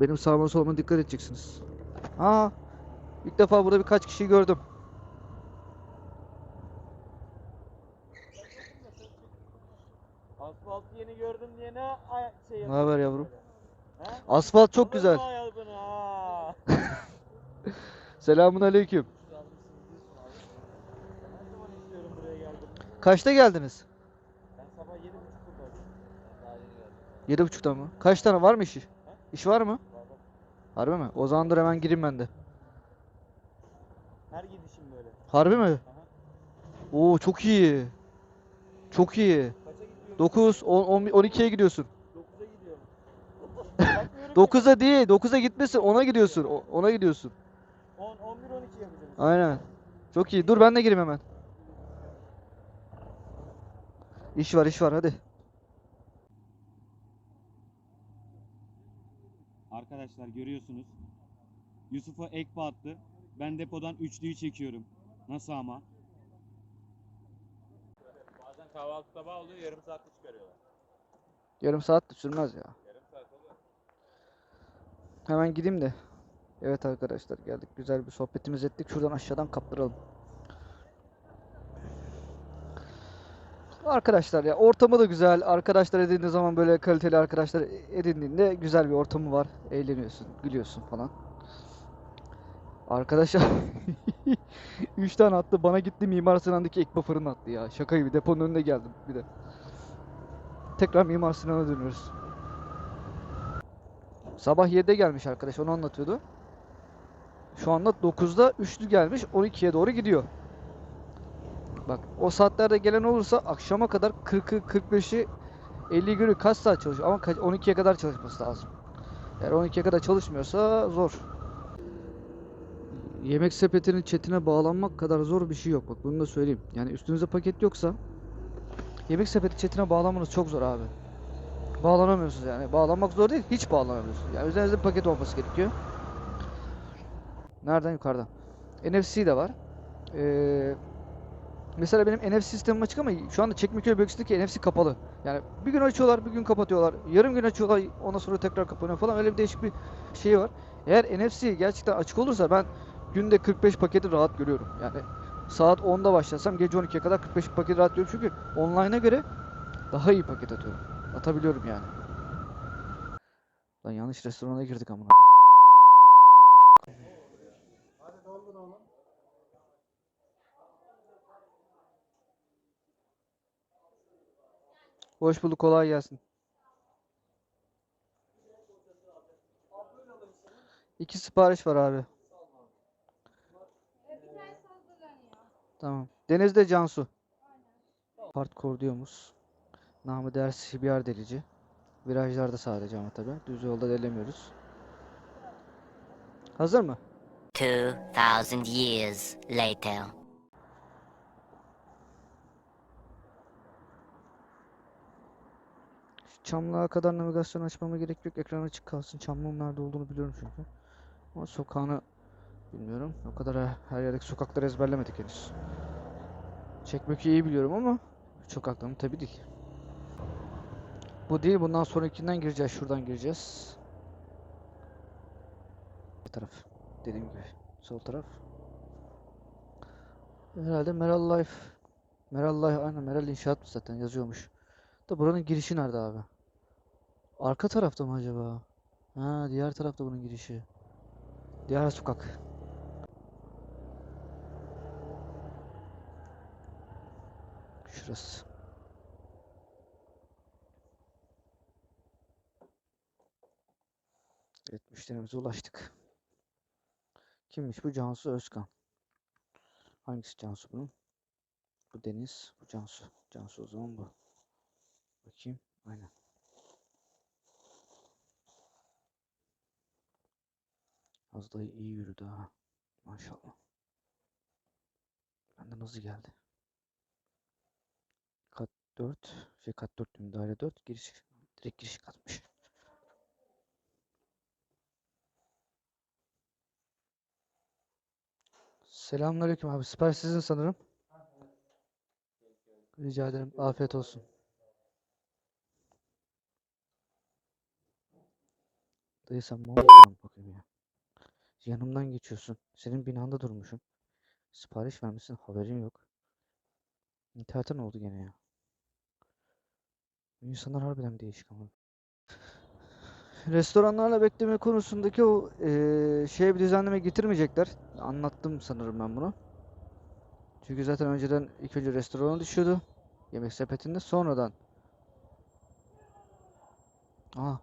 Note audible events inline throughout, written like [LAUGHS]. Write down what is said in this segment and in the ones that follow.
Benim sağıma soluma dikkat edeceksiniz. Aa, ilk defa burada birkaç kişiyi gördüm. Asfaltı yeni gördüm diye ne şey Ne haber yavrum? He? Asfalt çok güzel. [LAUGHS] Selamun aleyküm. Kaçta geldiniz? Ben sabah yedi buçukta koydum. Daha yeni geldim. Yedi buçukta mı? Kaç tane var mı işi? İş var mı? Harbi mi? O zaman dur hemen gireyim ben de. Her gidişim böyle. Harbi mi? Aha. Oo çok iyi. Çok iyi. Kaça gidiyorum? 9, 10, 10 12'ye gidiyorsun. 9'a gidiyorum. Bakmıyorum 9'a değil, 9'a gitmesin, 10'a gidiyorsun. o- 10'a gidiyorsun. 10, 11, 12 yapacağım. işte. Aynen. Çok iyi. Dur ben de gireyim hemen. İş var, iş var hadi. Arkadaşlar görüyorsunuz. Yusuf'a ek attı. Ben depodan üçlüyü çekiyorum. Nasıl ama? Bazen kahvaltı tabağı oluyor yarım saatte çıkarıyorlar. Yarım saat de sürmez ya. Yarım saat oluyor. Hemen gideyim de. Evet arkadaşlar geldik. Güzel bir sohbetimiz ettik. Şuradan aşağıdan kaptıralım. Arkadaşlar ya ortamı da güzel. Arkadaşlar edindiğin zaman böyle kaliteli arkadaşlar edindiğinde güzel bir ortamı var. Eğleniyorsun, gülüyorsun falan. Arkadaşlar [LAUGHS] 3 tane attı. Bana gitti Mimar Sinan'daki ekme fırını attı ya. Şaka gibi deponun önüne geldim bir de. Tekrar Mimar Sinan'a dönüyoruz. Sabah 7'de gelmiş arkadaş onu anlatıyordu. Şu anda 9'da üçlü gelmiş 12'ye doğru gidiyor. Bak o saatlerde gelen olursa akşama kadar 40'ı 45'i 50 günü kaç saat çalışıyor ama kaç- 12'ye kadar çalışması lazım. Eğer 12'ye kadar çalışmıyorsa zor. Yemek sepetinin chatine bağlanmak kadar zor bir şey yok bak bunu da söyleyeyim. Yani üstünüzde paket yoksa yemek sepeti chatine bağlanmanız çok zor abi. Bağlanamıyorsunuz yani. Bağlanmak zor değil, hiç bağlanamıyorsunuz. Yani üzerinizde bir paket olması gerekiyor. Nereden? Yukarıdan. NFC de var. Ee, mesela benim NFC sistemim açık ama şu anda Çekmeköy bölgesindeki NFC kapalı. Yani bir gün açıyorlar, bir gün kapatıyorlar. Yarım gün açıyorlar, ondan sonra tekrar kapanıyor falan. Öyle bir değişik bir şey var. Eğer NFC gerçekten açık olursa ben günde 45 paketi rahat görüyorum. Yani saat 10'da başlasam gece 12'ye kadar 45 paketi rahat görüyorum. Çünkü online'a göre daha iyi paket atıyorum. Atabiliyorum yani. Lan yanlış restorana girdik amına. Hoş bulduk kolay gelsin. İki sipariş var abi. Tamam. Denizde Cansu. Hardcore diyoruz. Namı değer CBR delici. Virajlarda sadece ama tabi. Düz yolda delemiyoruz. Hazır mı? 2000 years later. Çamlığa kadar navigasyon açmama gerek yok. Ekran açık kalsın. Çamlığın nerede olduğunu biliyorum çünkü. Ama sokağını bilmiyorum. O kadar her, yerdeki sokakları ezberlemedik henüz. Çekmek'i iyi biliyorum ama sokaklarını tabii değil. Bu değil. Bundan sonrakinden gireceğiz. Şuradan gireceğiz. Bir taraf. Dediğim gibi. Sol taraf. Herhalde Meral Life. Meral Life aynen Meral İnşaat zaten yazıyormuş. Da buranın girişi nerede abi? Arka tarafta mı acaba? Ha, diğer tarafta bunun girişi. Diğer sokak. Şurası. Evet, müşterimize ulaştık. Kimmiş bu? Cansu Özkan. Hangisi Cansu bunun? Bu Deniz, bu Cansu. Cansu o zaman bu. Bakayım. Aynen. Az da iyi yürüdü ha. Maşallah. Benden hızlı geldi. Kat 4. Şey kat 4 diyorum. Daire 4. Giriş. Direkt giriş katmış. Selamünaleyküm abi. Sipariş sizin sanırım. Rica ederim. Afiyet olsun. Dayı sen bakayım ya. Yanımdan geçiyorsun. Senin binanda durmuşum. Sipariş vermişsin haberin yok. İnternete ne oldu gene ya? İnsanlar harbiden değişik ama. Restoranlarla bekleme konusundaki o eee şeye bir düzenleme getirmeyecekler. Anlattım sanırım ben bunu. Çünkü zaten önceden ilk önce restorana düşüyordu. Yemek sepetinde sonradan. Aa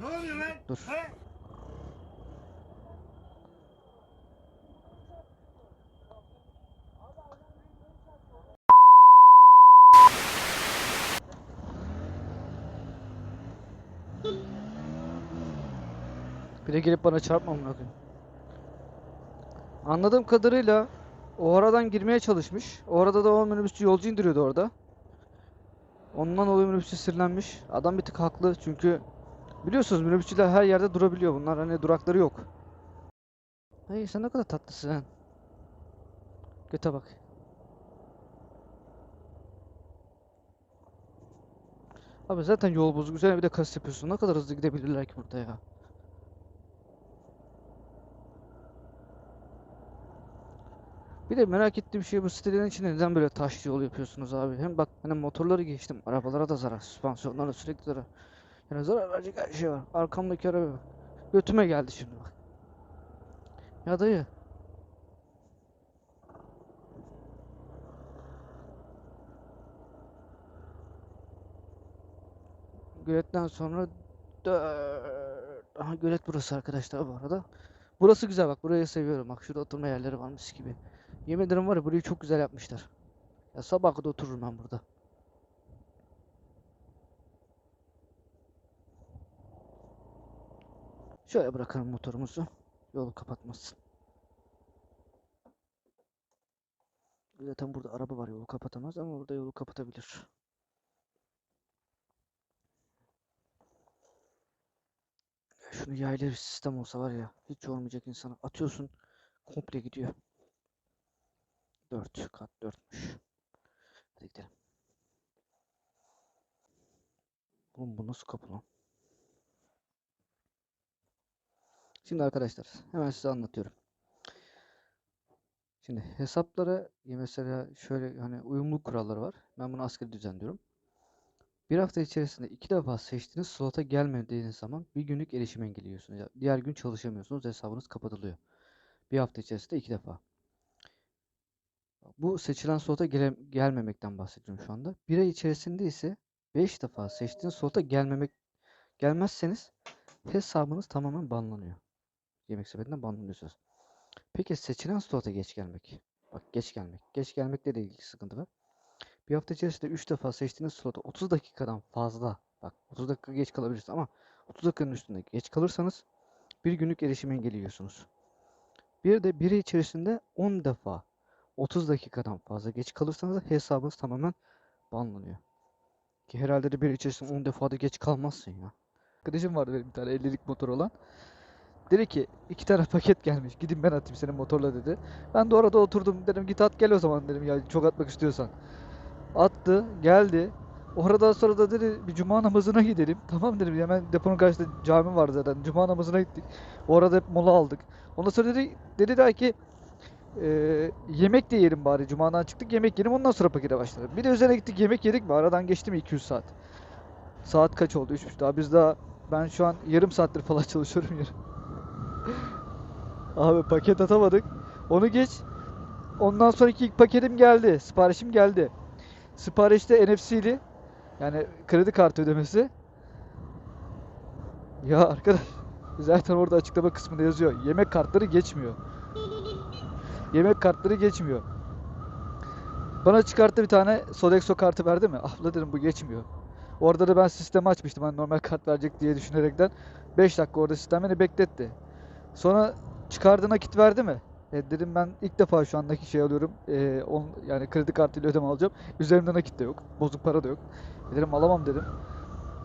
Ne oluyor lan? dur. Ha? Bir de gelip bana çarpma amına koyayım. Anladığım kadarıyla o aradan girmeye çalışmış. O arada da o minibüsçü yolcu indiriyordu orada. Ondan dolayı minibüsçü sinirlenmiş. Adam bir tık haklı çünkü biliyorsunuz minibüsçüler her yerde durabiliyor. Bunlar hani durakları yok. Hey sen ne kadar tatlısın. Göte bak. Abi zaten yol bozuk. Üzerine bir de kas yapıyorsun. Ne kadar hızlı gidebilirler ki burada ya. Bir de merak ettiğim şey bu sitelerin içinde neden böyle taş yol yapıyorsunuz abi? Hem bak hani motorları geçtim. Arabalara da zarar. Süspansiyonlara sürekli zarar. Yani zarar verecek her şey var. Arkamdaki araba. Götüme geldi şimdi bak. Ya dayı. Göletten sonra. Aha gölet burası arkadaşlar bu arada. Burası güzel bak burayı seviyorum. Bak şurada oturma yerleri varmış gibi. Yemin ederim var ya burayı çok güzel yapmışlar. Ya sabah kadar otururum ben burada. Şöyle bırakalım motorumuzu. Yolu kapatmasın. Zaten burada araba var yolu kapatamaz ama burada yolu kapatabilir. Şunu yaylı bir sistem olsa var ya hiç yormayacak insanı. Atıyorsun komple gidiyor. 4 kat 4'müş. Hadi gidelim. Oğlum bu nasıl kapı lan? Şimdi arkadaşlar hemen size anlatıyorum. Şimdi hesaplara mesela şöyle hani uyumluluk kuralları var. Ben bunu askeri düzenliyorum. Bir hafta içerisinde iki defa seçtiğiniz slota gelmediğiniz zaman bir günlük erişim engelliyorsunuz. Diğer gün çalışamıyorsunuz. Hesabınız kapatılıyor. Bir hafta içerisinde iki defa. Bu seçilen slota gele- gelmemekten bahsediyorum şu anda. Bir ay içerisinde ise 5 defa seçtiğiniz slota gelmemek gelmezseniz hesabınız tamamen banlanıyor. Yemek sepetinden banlanıyorsunuz. Peki seçilen slota geç gelmek. Bak geç gelmek. Geç gelmekle de ilgili sıkıntı var. Bir hafta içerisinde 3 defa seçtiğiniz slota 30 dakikadan fazla bak 30 dakika geç kalabilirsiniz ama 30 dakikanın üstünde geç kalırsanız bir günlük erişim engelliyorsunuz. Bir de biri içerisinde 10 defa 30 dakikadan fazla geç kalırsanız hesabınız tamamen banlanıyor. Ki herhalde de bir içerisinde 10 defa da geç kalmazsın ya. Arkadaşım vardı benim bir tane 50'lik motor olan. Dedi ki iki tane paket gelmiş. Gidin ben atayım senin motorla dedi. Ben de orada oturdum dedim git at gel o zaman dedim ya çok atmak istiyorsan. Attı geldi. Oradan sonra da dedi bir cuma namazına gidelim. Tamam dedim hemen deponun karşısında cami var zaten. Cuma namazına gittik. Orada hep mola aldık. Ondan sonra dedi dedi der ki "Eee, yemek de yiyelim bari. Cuma'dan çıktık yemek yiyelim ondan sonra pakete başladım. Bir de üzerine gittik yemek yedik mi? Aradan geçti mi 200 saat. Saat kaç oldu? 3.30 daha. Biz daha ben şu an yarım saattir falan [LAUGHS] çalışıyorum yarım. Abi paket atamadık. Onu geç. Ondan sonraki ilk paketim geldi. Siparişim geldi. Siparişte NFC'li. Yani kredi kartı ödemesi. Ya arkadaş zaten orada açıklama kısmında yazıyor. Yemek kartları geçmiyor. Yemek kartları geçmiyor. Bana çıkarttı bir tane Sodexo kartı verdi mi? Abla dedim bu geçmiyor. Orada da ben sistemi açmıştım hani normal kart verecek diye düşünerekten. 5 dakika orada sistem beni bekletti. Sonra çıkardı nakit verdi mi? E dedim ben ilk defa şu andaki şey alıyorum. E, on, yani kredi kartıyla ödeme alacağım. Üzerimde nakit de yok. Bozuk para da yok. E dedim alamam dedim.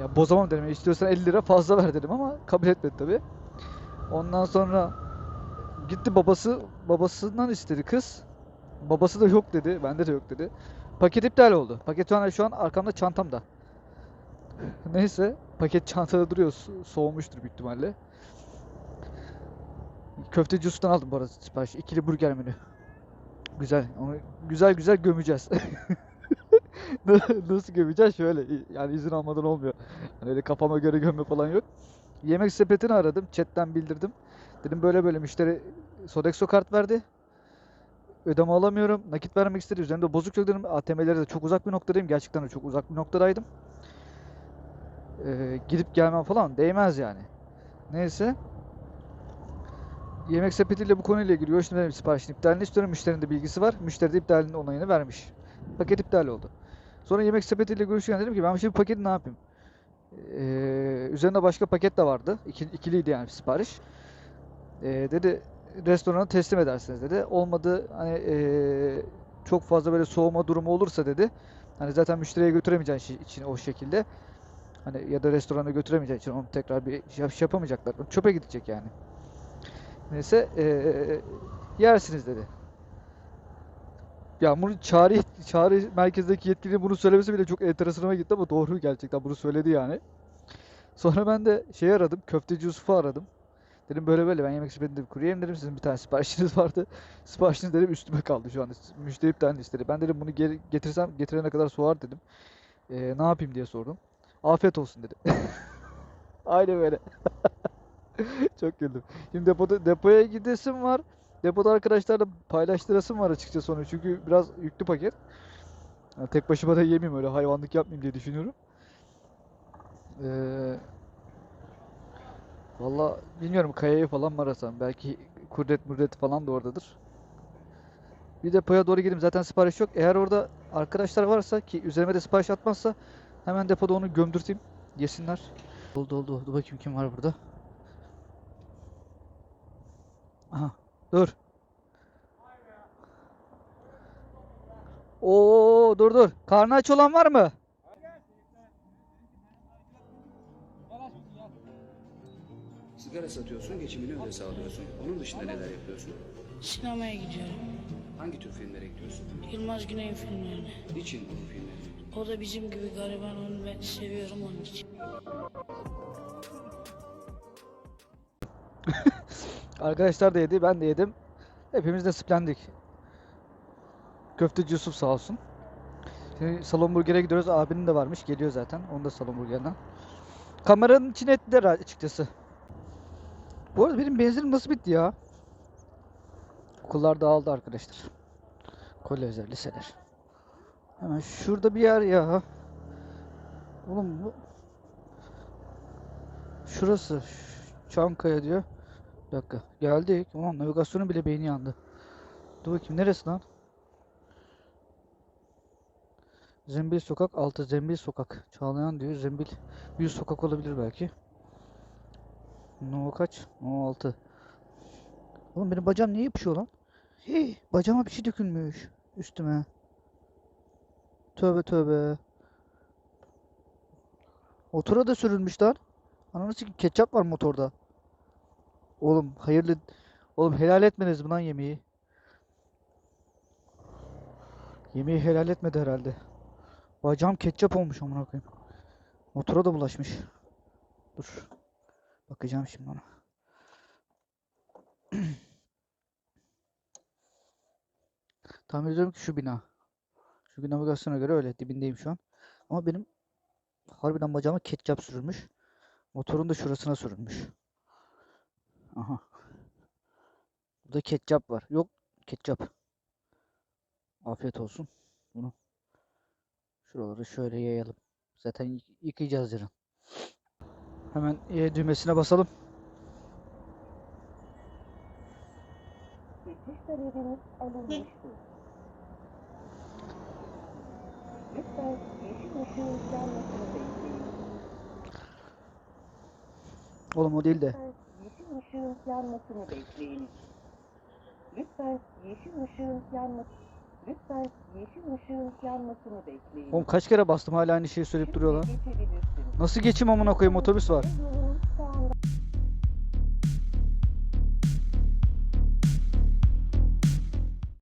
Ya bozamam dedim. E, istiyorsan 50 lira fazla ver dedim ama kabul etmedi tabii. Ondan sonra gitti babası babasından istedi kız. Babası da yok dedi. Bende de yok dedi. Paket iptal oldu. Paket şu an, arkamda çantamda. Neyse. paket çantada duruyor. so- soğumuştur büyük ihtimalle. Köfteci Usta'dan aldım bu arada sipariş. İkili burger menü. Güzel. Onu güzel güzel gömeceğiz. [LAUGHS] Nasıl gömeceğiz? Şöyle yani izin almadan olmuyor. Hani öyle kafama göre gömme falan yok. Yemek sepetini aradım. Chatten bildirdim. Dedim böyle böyle müşteri Sodexo kart verdi. Ödeme alamıyorum. Nakit vermek istedi. Üzerinde bozuk yok dedim. ATM'lere de çok uzak bir noktadayım. Gerçekten de çok uzak bir noktadaydım. Ee, gidip gelmem falan değmez yani. Neyse. Yemek sepetiyle bu konuyla ilgili görüştüm dedim siparişin iptalini istiyorum. Müşterinin de bilgisi var. Müşteri de iptalinin onayını vermiş. Paket iptal oldu. Sonra yemek sepetiyle görüşürken dedim ki ben şimdi paketi ne yapayım? Ee, üzerinde başka paket de vardı. İki, ikiliydi yani sipariş. Ee, dedi restorana teslim edersiniz dedi. Olmadı hani ee, çok fazla böyle soğuma durumu olursa dedi. Hani zaten müşteriye götüremeyeceğin için o şekilde. Hani ya da restorana götüremeyeceği için onu tekrar bir şey yap- yapamayacaklar. Çöpe gidecek yani. Neyse ee, yersiniz dedi. Ya bunu çağrı çağrı merkezdeki yetkilinin bunu söylemesi bile çok enteresanıma gitti ama doğru gerçekten bunu söyledi yani. Sonra ben de şey aradım. Köfteci Yusuf'u aradım. Dedim böyle böyle ben yemek sepetinde bir kuryeyim dedim. Sizin bir tane siparişiniz vardı. [LAUGHS] Siparişiniz dedim üstüme kaldı şu anda. Müşteri iptalini istedi. Ben dedim bunu geri getirsem getirene kadar soğar dedim. Ee, ne yapayım diye sordum. Afiyet olsun dedi. [LAUGHS] Aynen böyle. [LAUGHS] Çok güldüm. Şimdi depoda, depoya gidesim var. Depoda arkadaşlarla paylaştırasım var açıkçası onu. Çünkü biraz yüklü paket. Yani tek başıma da yemeyeyim öyle hayvanlık yapmayayım diye düşünüyorum. Ee, Valla bilmiyorum Kaya'yı falan mı arasam. Belki Kurdet Murdet falan da oradadır. Bir depoya doğru gideyim. Zaten sipariş yok. Eğer orada arkadaşlar varsa ki üzerime de sipariş atmazsa hemen depoda onu gömdürteyim. Yesinler. Oldu oldu. Dur bakayım kim var burada. Aha. Dur. Oo dur dur. Karnı aç olan var mı? Sigara satıyorsun, geçimini öyle sağlıyorsun. Onun dışında neler yapıyorsun? Sinemaya gidiyorum. Hangi tür filmlere gidiyorsun? Yılmaz Güney'in filmlerine. Niçin bu filmleri? O da bizim gibi gariban onu ben seviyorum onun için. [LAUGHS] Arkadaşlar da yedi, ben de yedim. Hepimiz de splendik. Köfteci Yusuf sağ olsun. Şimdi Salon Burger'e gidiyoruz. Abinin de varmış. Geliyor zaten. Onu da Salon Burger'den. Kameranın içine ettiler açıkçası. Bu arada benim benzinim nasıl bitti ya? Okullar dağıldı arkadaşlar. Kolejler, liseler. Hemen şurada bir yer ya. Oğlum bu... Şurası. Çankaya diyor. Bir dakika. Geldik. Ulan navigasyonun bile beyni yandı. Dur bakayım neresi lan? Zembil Sokak 6 Zembil Sokak. Çağlayan diyor. Zembil bir sokak olabilir belki. No kaç? No 6. Oğlum benim bacağım niye yapışıyor lan? Hii, bacağıma bir şey dökülmüş üstüme. Tövbe tövbe. Motora da sürülmüş lan. Ananı sikeyim ketçap var motorda. Oğlum hayırlı Oğlum helal etmediniz mi lan yemeği? Yemeği helal etmedi herhalde. Bacağım ketçap olmuş amına koyayım. Motora da bulaşmış. Dur. Bakacağım şimdi ona. [CLEARS THROAT] Tahmin ediyorum ki şu bina. Şu navigasyona göre öyle dibindeyim şu an. Ama benim harbiden bacağıma ketçap sürülmüş. Motorun da şurasına sürülmüş. Aha. Burada ketçap var. Yok ketçap. Afiyet olsun. Bunu şuraları şöyle yayalım. Zaten yı- yıkayacağız yarın. Hemen E düğmesine basalım. Yanmasını. Oğlum o değil de. Yeşil ışığın yanmasını bekleyin. Lütfen yeşil ışığın yanması Lütfen yeşil ışığın yanmasını bekleyin. Oğlum kaç kere bastım hala aynı şeyi söyleyip duruyor lan. Şimdi geçebilirsiniz. Nasıl geçim amına koyayım otobüs var. Sağında